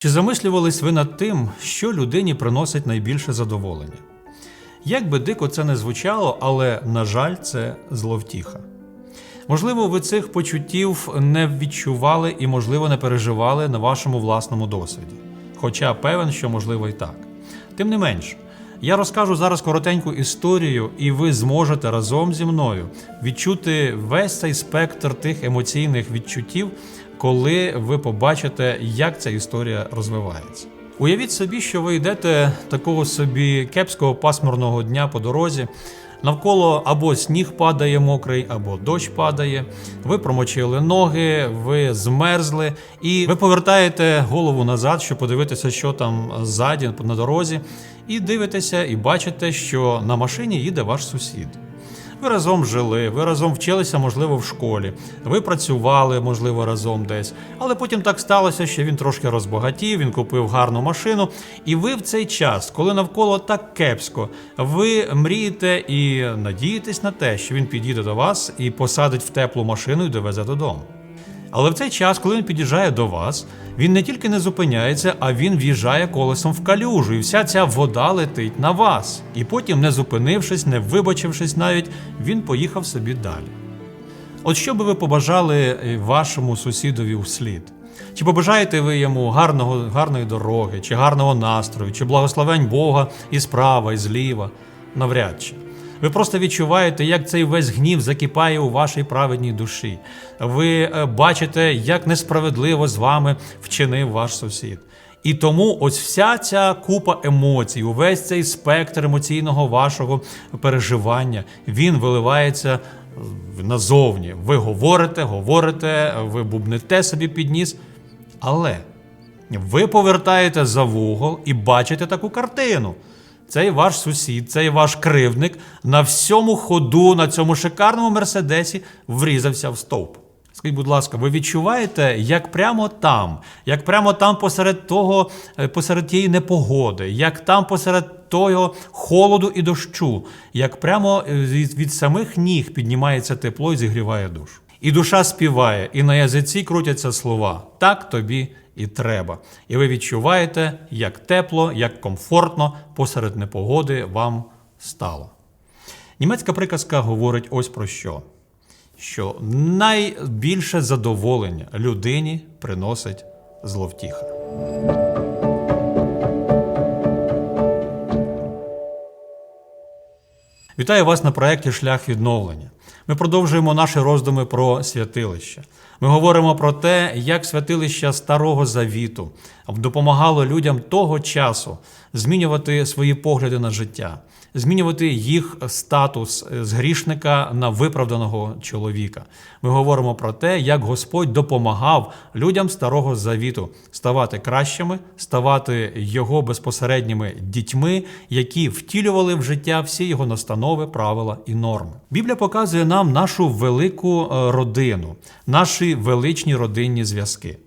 Чи замислювались ви над тим, що людині приносить найбільше задоволення? Як би дико це не звучало, але, на жаль, це зловтіха. Можливо, ви цих почуттів не відчували і, можливо, не переживали на вашому власному досвіді. Хоча певен, що можливо і так. Тим не менш, я розкажу зараз коротеньку історію, і ви зможете разом зі мною відчути весь цей спектр тих емоційних відчуттів, коли ви побачите, як ця історія розвивається. Уявіть собі, що ви йдете такого собі кепського пасмурного дня по дорозі. Навколо або сніг падає мокрий, або дощ падає. Ви промочили ноги, ви змерзли, і ви повертаєте голову назад, щоб подивитися, що там ззаді на дорозі, і дивитеся, і бачите, що на машині їде ваш сусід. Ви разом жили, ви разом вчилися, можливо, в школі, ви працювали, можливо, разом десь. Але потім так сталося, що він трошки розбагатів, він купив гарну машину. І ви в цей час, коли навколо так кепсько, ви мрієте і надієтесь на те, що він підійде до вас і посадить в теплу машину і довезе додому. Але в цей час, коли він під'їжджає до вас, він не тільки не зупиняється, а він в'їжджає колесом в калюжу, і вся ця вода летить на вас. І потім, не зупинившись, не вибачившись навіть, він поїхав собі далі. От що би ви побажали е, вашому сусідові вслід? Чи побажаєте ви йому гарного, гарної дороги, чи гарного настрою, чи благословень Бога і справа, і зліва? Навряд чи. Ви просто відчуваєте, як цей весь гнів закипає у вашій праведній душі. Ви е, бачите, як несправедливо з вами вчинив ваш сусід. І тому ось вся ця купа емоцій, увесь цей спектр емоційного вашого переживання, він виливається е, назовні. Ви говорите, говорите, ви бубнете собі під ніс. Але ви повертаєте за вугол і бачите таку картину. Цей ваш сусід, цей ваш кривдник на всьому ходу, на цьому шикарному мерседесі врізався в стовп. Скажіть, будь ласка, ви відчуваєте, як прямо там, як прямо там посеред того, е, посеред тієї непогоди, як там посеред того холоду і дощу, як прямо е, від, від самих ніг піднімається тепло і зігріває душу. І душа співає, і на язиці крутяться слова так тобі і треба. І ви відчуваєте, як тепло, як комфортно посеред непогоди вам стало. Німецька приказка говорить ось про що: що найбільше задоволення людині приносить зловтіха. Вітаю вас на проєкті Шлях відновлення. Ми продовжуємо наші роздуми про святилище. Ми говоримо про те, як святилище Старого Завіту допомагало людям того часу змінювати свої погляди на життя, змінювати їх статус з грішника на виправданого чоловіка. Ми говоримо про те, як Господь допомагав людям Старого Завіту ставати кращими, ставати його безпосередніми дітьми, які втілювали в життя всі його настанови, правила і норми. Біблія показує нам нашу велику е, родину, наші величні родинні зв'язки.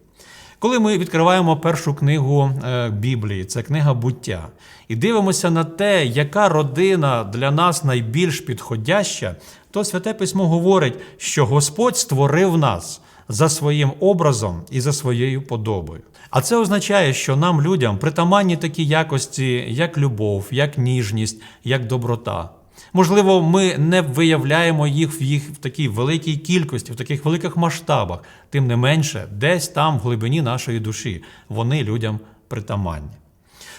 Коли ми відкриваємо першу книгу е, Біблії, це книга буття, і дивимося на те, яка родина для нас найбільш підходяща, то святе письмо говорить, що Господь створив нас за своїм образом і за своєю подобою. А це означає, що нам, людям, притаманні такі якості, як любов, як ніжність, як доброта. Можливо, ми не виявляємо їх в їх в такій великій кількості, в таких великих масштабах. Тим не менше, десь там, в глибині нашої душі, вони людям притаманні.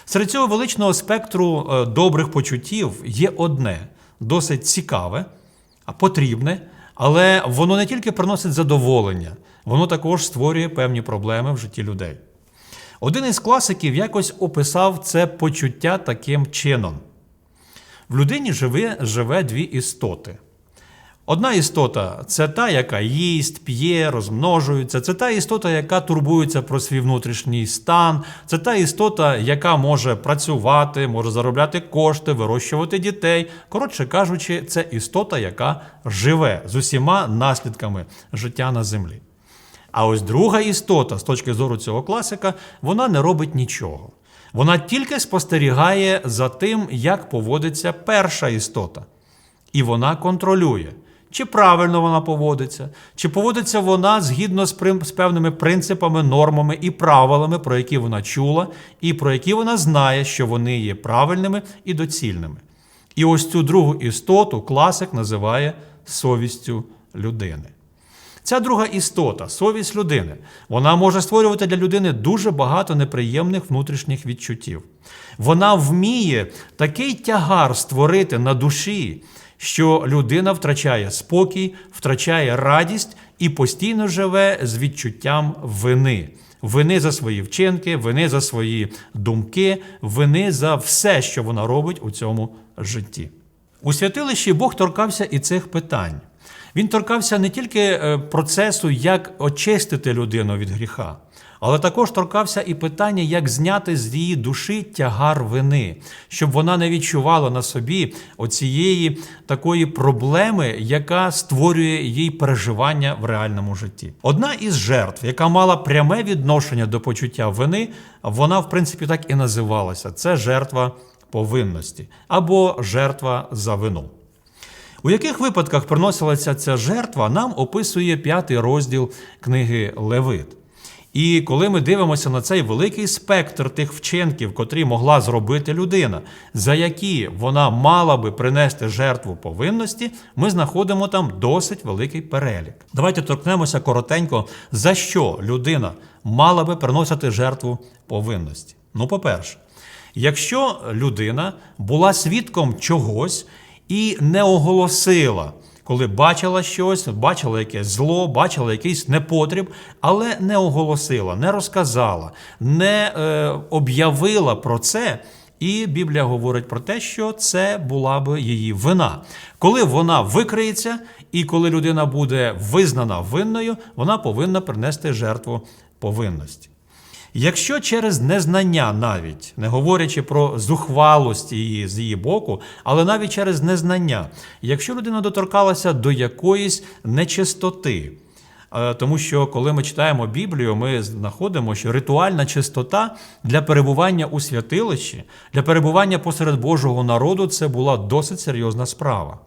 Серед цього величного спектру е, добрих почуттів є одне досить цікаве, а потрібне, але воно не тільки приносить задоволення, воно також створює певні проблеми в житті людей. Один із класиків якось описав це почуття таким чином. В людині живе, живе дві істоти. Одна істота це та, яка їсть, п'є, розмножується, це та істота, яка турбується про свій внутрішній стан, це та істота, яка може працювати, може заробляти кошти, вирощувати дітей. Коротше кажучи, це істота, яка живе з усіма наслідками життя на землі. А ось друга істота, з точки зору цього класика, вона не робить нічого. Вона тільки спостерігає за тим, як поводиться перша істота. І вона контролює, чи правильно вона поводиться, чи поводиться вона згідно з, прим- з певними принципами, нормами і правилами, про які вона чула, і про які вона знає, що вони є правильними і доцільними. І ось цю другу істоту класик називає совістю людини. Ця друга істота, совість людини, вона може створювати для людини дуже багато неприємних внутрішніх відчуттів. Вона вміє такий тягар створити на душі, що людина втрачає спокій, втрачає радість і постійно живе з відчуттям вини. Вини за свої вчинки, вини за свої думки, вини за все, що вона робить у цьому житті. У святилищі Бог торкався і цих питань. Він торкався не тільки е, процесу, як очистити людину від гріха, але також торкався і питання, як зняти з її душі тягар вини, щоб вона не відчувала на собі оцієї такої проблеми, яка створює їй переживання в реальному житті. Одна із жертв, яка мала пряме відношення до почуття вини, вона в принципі так і називалася: це жертва повинності або жертва за вину. У яких випадках приносилася ця жертва, нам описує п'ятий розділ книги Левит. І коли ми дивимося на цей великий спектр тих вчинків, котрі могла зробити людина, за які вона мала би принести жертву повинності, ми знаходимо там досить великий перелік. Давайте торкнемося коротенько, за що людина мала би приносити жертву повинності. Ну, по-перше, якщо людина була свідком чогось і не оголосила, коли бачила щось, бачила якесь зло, бачила якийсь непотріб, але не оголосила, не розказала, не е, об'явила про це. І Біблія говорить про те, що це була би її вина. Коли вона викриється, і коли людина буде визнана винною, вона повинна принести жертву повинності. Якщо через незнання навіть, не говорячи про зухвалость її з її боку, але навіть через незнання, якщо людина доторкалася до якоїсь нечистоти, е, тому що коли ми читаємо Біблію, ми знаходимо, що ритуальна чистота для перебування у святилищі, для перебування посеред Божого народу це була досить серйозна справа.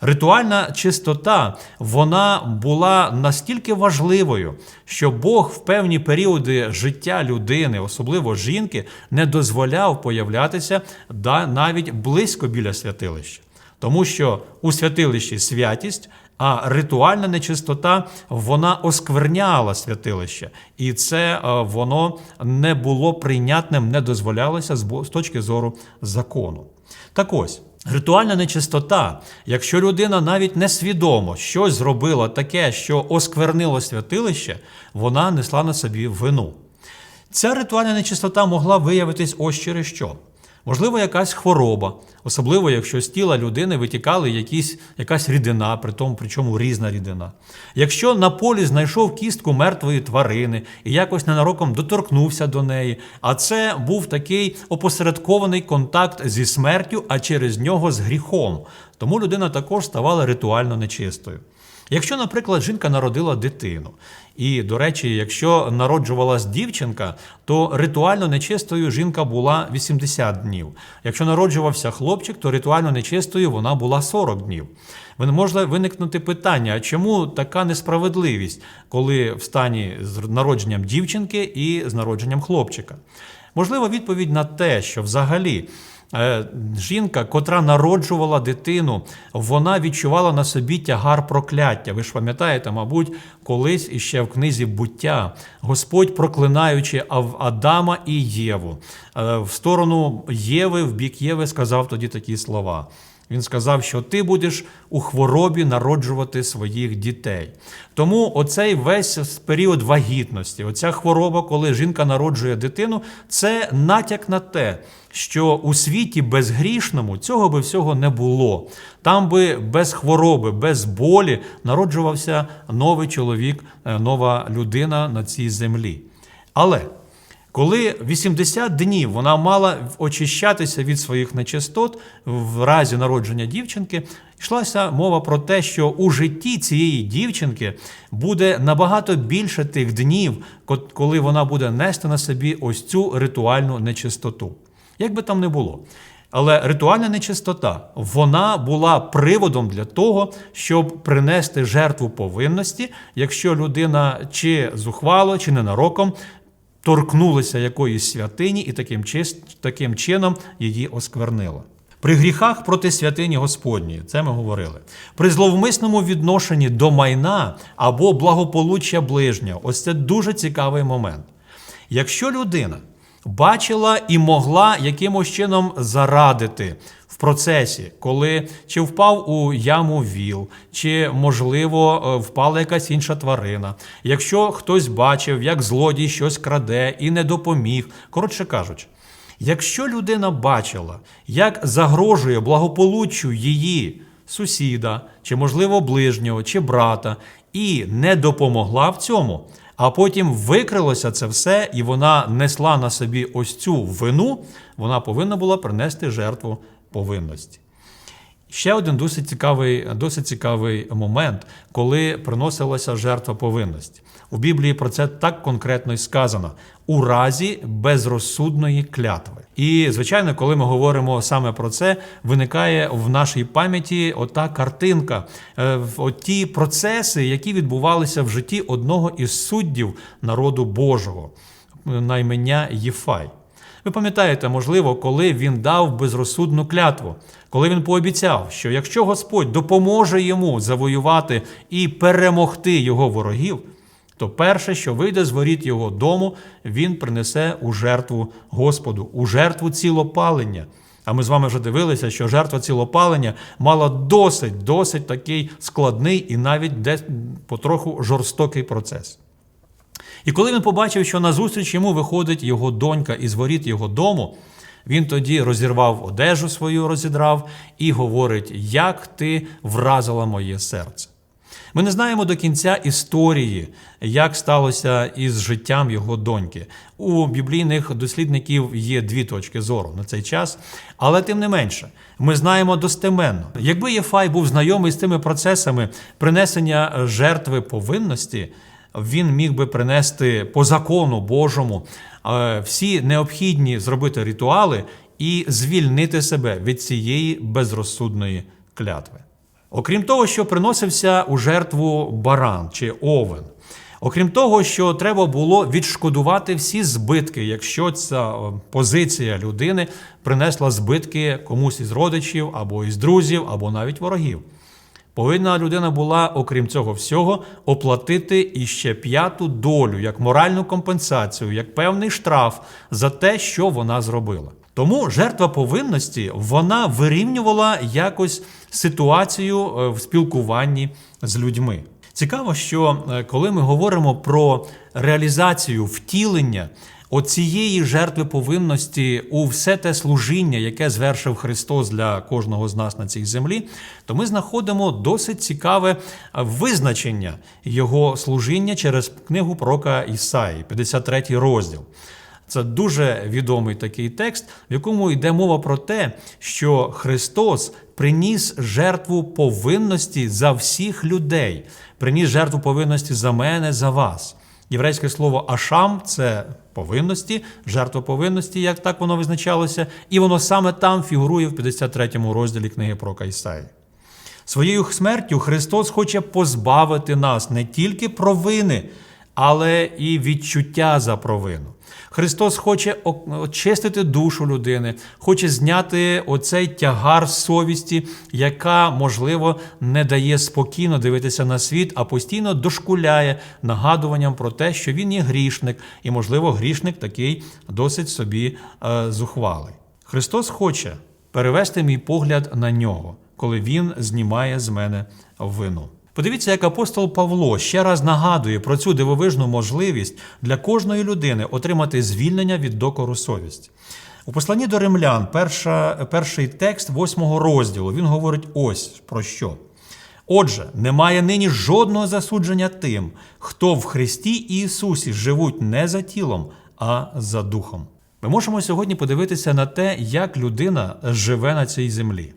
Ритуальна чистота вона була настільки важливою, що Бог в певні періоди життя людини, особливо жінки, не дозволяв появлятися навіть близько біля святилища. Тому що у святилищі святість, а ритуальна нечистота вона оскверняла святилище, і це е, воно не було прийнятним, не дозволялося з точки зору закону. Так ось. Ритуальна нечистота, якщо людина навіть несвідомо щось зробила таке, що осквернило святилище, вона несла на собі вину. Ця ритуальна нечистота могла виявитись ось через що. Можливо, якась хвороба, особливо якщо з тіла людини витікали якісь, якась рідина, при тому, причому різна рідина. Якщо на полі знайшов кістку мертвої тварини і якось ненароком доторкнувся до неї, а це був такий опосередкований контакт зі смертю, а через нього з гріхом. Тому людина також ставала ритуально нечистою. Якщо, наприклад, жінка народила дитину, і, до речі, якщо народжувалась дівчинка, то ритуально нечистою жінка була 80 днів. Якщо народжувався хлопчик, то ритуально нечистою вона була 40 днів. Може виникнути питання, чому така несправедливість, коли в стані з народженням дівчинки і з народженням хлопчика? Можливо, відповідь на те, що взагалі жінка, котра народжувала дитину, вона відчувала на собі тягар прокляття. Ви ж пам'ятаєте, мабуть, колись іще в книзі буття Господь, проклинаючи Адама і Єву, е, в сторону Єви, в бік Єви, сказав тоді такі слова. Він сказав, що ти будеш у хворобі народжувати своїх дітей. Тому оцей весь період вагітності, оця хвороба, коли жінка народжує дитину, це натяк на те, що у світі безгрішному цього би всього не було. Там би без хвороби, без болі народжувався новий чоловік, е, нова людина на цій землі. Але коли 80 днів вона мала очищатися від своїх нечистот в разі народження дівчинки, йшлася мова про те, що у житті цієї дівчинки буде набагато більше тих днів, коли вона буде нести на собі ось цю ритуальну нечистоту. Як би там не було. Але ритуальна нечистота вона була приводом для того, щоб принести жертву повинності, якщо людина чи зухвало, чи ненароком торкнулася якоїсь святині і таким, таким чином її осквернила. При гріхах проти святині Господньої, це ми говорили. При зловмисному відношенні до майна або благополуччя ближнього, ось це дуже цікавий момент. Якщо людина бачила і могла якимось чином зарадити процесі, коли чи впав у яму віл, чи, можливо, е, впала якась інша тварина, якщо хтось бачив, як злодій щось краде і не допоміг, коротше кажучи, якщо людина бачила, як загрожує благополуччю її сусіда, чи, можливо, ближнього, чи брата, і не допомогла в цьому, а потім викрилося це все, і вона несла на собі ось цю вину, вона повинна була принести жертву повинності. Ще один досить цікавий, досить цікавий момент, коли приносилася жертва повинності. У Біблії про це так конкретно і сказано: у разі безрозсудної клятви. І, звичайно, коли ми говоримо саме про це, виникає в нашій пам'яті ота картинка, е, оті процеси, які відбувалися в житті одного із суддів народу Божого, на ім'я Єфай. Ви пам'ятаєте, можливо, коли він дав безрозсудну клятву, коли він пообіцяв, що якщо Господь допоможе йому завоювати і перемогти його ворогів, то перше, що вийде з воріт його дому, він принесе у жертву Господу, у жертву цілопалення. А ми з вами вже дивилися, що жертва цілопалення мала досить, досить такий складний і навіть десь потроху жорстокий процес. І коли він побачив, що назустріч йому виходить його донька із воріт його дому, він тоді розірвав одежу свою, розідрав і говорить: Як ти вразила моє серце. Ми не знаємо до кінця історії, як сталося із життям його доньки. У біблійних дослідників є дві точки зору на цей час, але тим не менше, ми знаємо достеменно, якби Єфай був знайомий з тими процесами принесення жертви повинності, він міг би принести по закону Божому е, всі необхідні зробити ритуали і звільнити себе від цієї безрозсудної клятви. Окрім того, що приносився у жертву баран чи овен. Окрім того, що треба було відшкодувати всі збитки, якщо ця е, позиція людини принесла збитки комусь із родичів або із друзів, або навіть ворогів. Повинна людина була, окрім цього всього, оплатити іще п'яту долю як моральну компенсацію, як певний штраф за те, що вона зробила. Тому жертва повинності вона вирівнювала якось ситуацію е, в спілкуванні з людьми. Цікаво, що е, коли ми говоримо про реалізацію втілення оцієї жертви повинності у все те служіння, яке звершив Христос для кожного з нас на цій землі, то ми знаходимо досить цікаве визначення його служіння через книгу пророка Ісаї, 53 розділ. Це дуже відомий такий текст, в якому йде мова про те, що Христос приніс жертву повинності за всіх людей, приніс жертву повинності за мене, за вас. Єврейське слово ашам це повинності, жертва повинності, як так воно визначалося, і воно саме там фігурує в 53 розділі книги про Кайсаї. Своєю смертю Христос хоче позбавити нас не тільки провини, але і відчуття за провину. Христос хоче очистити душу людини, хоче зняти оцей тягар совісті, яка, можливо, не дає спокійно дивитися на світ, а постійно дошкуляє нагадуванням про те, що він є грішник, і, можливо, грішник такий досить собі е, зухвалий. Христос хоче перевести мій погляд на нього, коли він знімає з мене вину. Подивіться, як апостол Павло ще раз нагадує про цю дивовижну можливість для кожної людини отримати звільнення від докору совісті. У посланні до римлян, перша, перший текст восьмого розділу, він говорить ось про що. Отже, немає нині жодного засудження тим, хто в Христі Ісусі живуть не за тілом, а за духом. Ми можемо сьогодні подивитися на те, як людина живе на цій землі.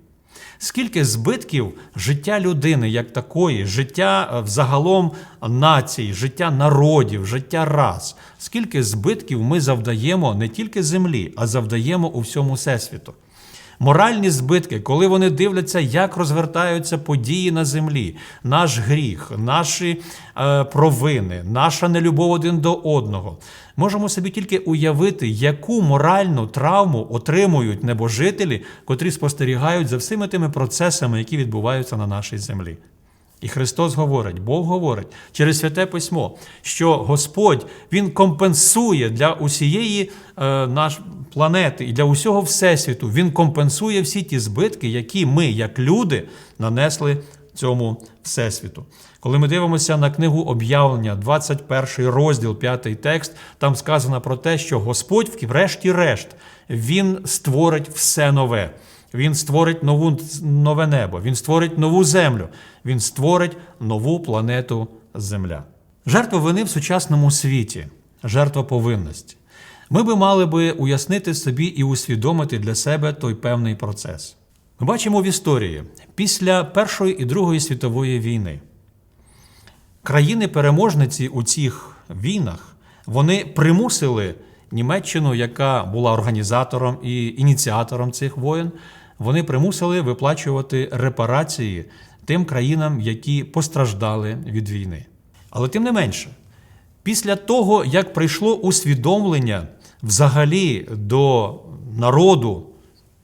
Скільки збитків життя людини як такої, життя е, взагалом націй, життя народів, життя рас, скільки збитків ми завдаємо не тільки землі, а завдаємо у всьому всесвіту. Моральні збитки, коли вони дивляться, як розвертаються події на землі, наш гріх, наші е, провини, наша нелюбов один до одного. Можемо собі тільки уявити, яку моральну травму отримують небожителі, котрі спостерігають за всіми тими процесами, які відбуваються на нашій землі. І Христос говорить, Бог говорить через святе письмо, що Господь Він компенсує для усієї е, наш планети і для усього Всесвіту. Він компенсує всі ті збитки, які ми, як люди, нанесли цьому Всесвіту. Коли ми дивимося на книгу об'явлення, 21 розділ, 5 текст, там сказано про те, що Господь, врешті-решт, Він створить все нове. Він створить нову, нове небо, він створить нову землю, він створить нову планету Земля. Жертва вини в сучасному світі, жертва повинності. Ми би мали би уяснити собі і усвідомити для себе той певний процес. Ми бачимо в історії після Першої і Другої світової війни. Країни-переможниці у цих війнах вони примусили Німеччину, яка була організатором і ініціатором цих воєн, вони примусили виплачувати репарації тим країнам, які постраждали від війни. Але тим не менше, після того, як прийшло усвідомлення взагалі до народу,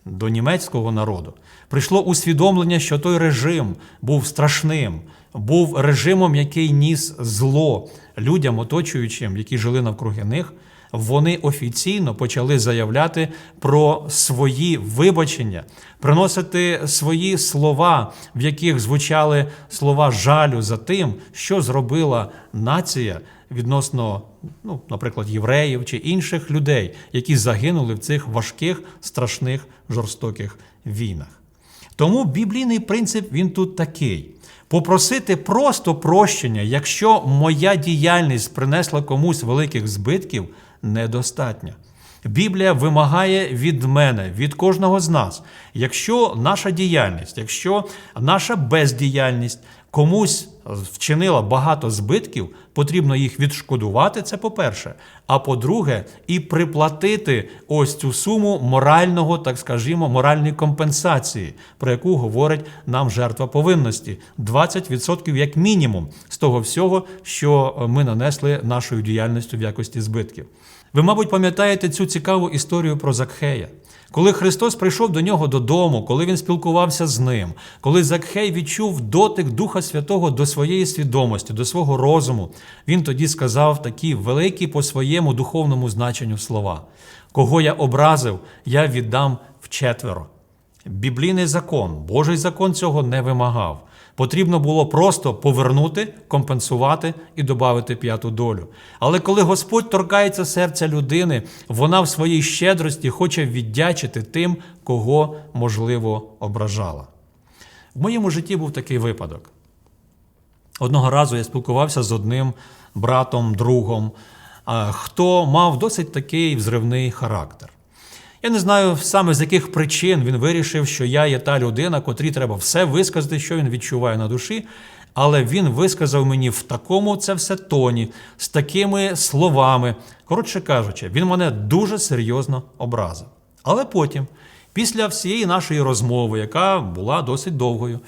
до німецького народу, прийшло усвідомлення, що той режим був страшним, був режимом, який ніс зло людям, оточуючим, які жили навкруги них вони офіційно почали заявляти про свої вибачення, приносити свої слова, в яких звучали слова жалю за тим, що зробила нація відносно, ну, наприклад, євреїв чи інших людей, які загинули в цих важких, страшних, жорстоких війнах. Тому біблійний принцип він тут такий. Попросити просто прощення, якщо моя діяльність принесла комусь великих збитків недостатньо. Біблія вимагає від мене, від кожного з нас, якщо наша діяльність, якщо наша бездіяльність комусь вчинила багато збитків, потрібно їх відшкодувати. Це по-перше. А по-друге, і приплатити ось цю суму морального, так скажімо, моральної компенсації, про яку говорить нам жертва повинності: 20% як мінімум з того всього, що ми нанесли нашою діяльністю в якості збитків. Ви, мабуть, пам'ятаєте цю цікаву історію про Закхея. Коли Христос прийшов до нього додому, коли він спілкувався з ним, коли Закхей відчув дотик Духа Святого до своєї свідомості, до свого розуму, він тоді сказав такі великі по своєму духовному значенню слова: Кого я образив, я віддам вчетверо. Біблійний закон, Божий закон цього не вимагав. Потрібно було просто повернути, компенсувати і додати п'яту долю. Але коли Господь торкається серця людини, вона в своїй щедрості хоче віддячити тим, кого можливо ображала. В моєму житті був такий випадок. Одного разу я спілкувався з одним братом, другом, хто мав досить такий взривний характер. Я не знаю саме з яких причин він вирішив, що я є та людина, котрій треба все висказати, що він відчуває на душі. Але він висказав мені в такому це все тоні, з такими словами. Коротше кажучи, він мене дуже серйозно образив. Але потім, після всієї нашої розмови, яка була досить довгою,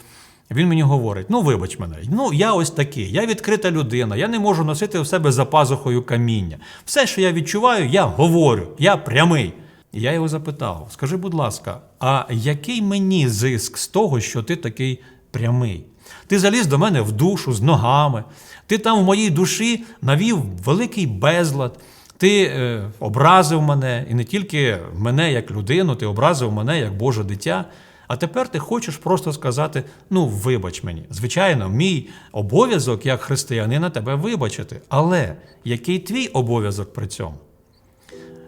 він мені говорить: ну, вибач мене, ну я ось такий, я відкрита людина, я не можу носити у себе за пазухою каміння. Все, що я відчуваю, я говорю, я прямий. Я його запитав: скажи, будь ласка, а який мені зиск з того, що ти такий прямий? Ти заліз до мене в душу з ногами, ти там в моїй душі навів великий безлад, ти е, образив мене, і не тільки мене як людину, ти образив мене як Боже дитя. А тепер ти хочеш просто сказати: ну, вибач мені. Звичайно, мій обов'язок як християнина тебе вибачити. Але який твій обов'язок при цьому?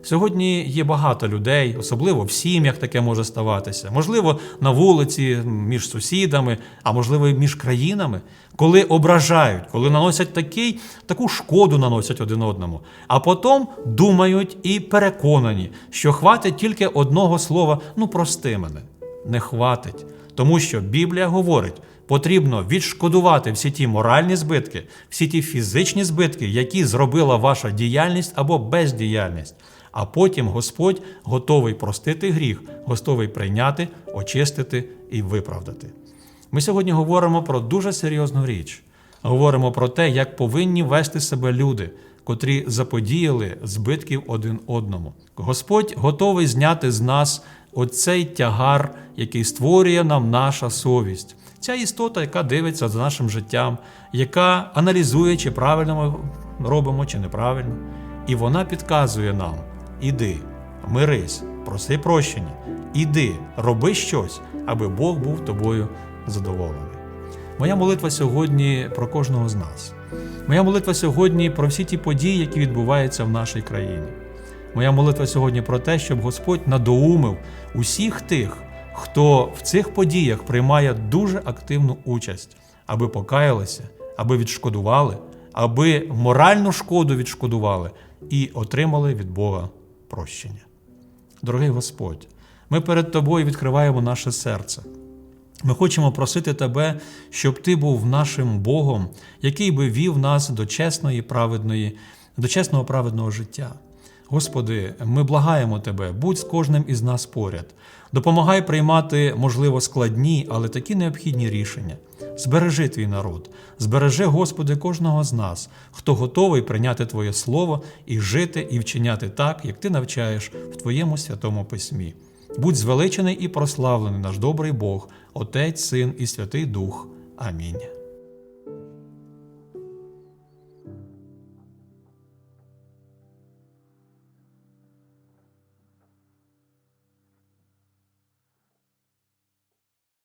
Сьогодні є багато людей, особливо в сім'ях таке може ставатися, можливо, на вулиці, між сусідами, а можливо, і між країнами, коли ображають, коли наносять такий, таку шкоду наносять один одному, а потім думають і переконані, що хватить тільки одного слова ну прости мене. Не хватить. Тому що Біблія говорить, потрібно відшкодувати всі ті моральні збитки, всі ті фізичні збитки, які зробила ваша діяльність або бездіяльність. А потім Господь готовий простити гріх, готовий прийняти, очистити і виправдати. Ми сьогодні говоримо про дуже серйозну річ. Говоримо про те, як повинні вести себе люди, котрі заподіяли збитків один одному. Господь готовий зняти з нас оцей тягар, який створює нам наша совість. Ця істота, яка дивиться за нашим життям, яка аналізує, чи правильно ми робимо, чи неправильно. І вона підказує нам: іди, мирись, проси прощення, іди, роби щось, аби Бог був тобою задоволений. Моя молитва сьогодні про кожного з нас. Моя молитва сьогодні про всі ті події, які відбуваються в нашій країні. Моя молитва сьогодні про те, щоб Господь надоумив усіх тих, хто в цих подіях приймає дуже активну участь, аби покаялися, аби відшкодували, аби моральну шкоду відшкодували і отримали від Бога прощення. Дорогий Господь, ми перед Тобою відкриваємо наше серце. Ми хочемо просити Тебе, щоб Ти був нашим Богом, який би вів нас до чесної, праведної, до чесного праведного життя. Господи, ми благаємо Тебе, будь з кожним із нас поряд. Допомагай приймати, можливо, складні, але такі необхідні рішення. Збережи твій народ, збережи, Господи, кожного з нас, хто готовий прийняти Твоє Слово і жити, і вчиняти так, як Ти навчаєш в Твоєму святому письмі. Будь звеличений і прославлений наш добрий Бог, Отець, Син і Святий Дух. Амінь.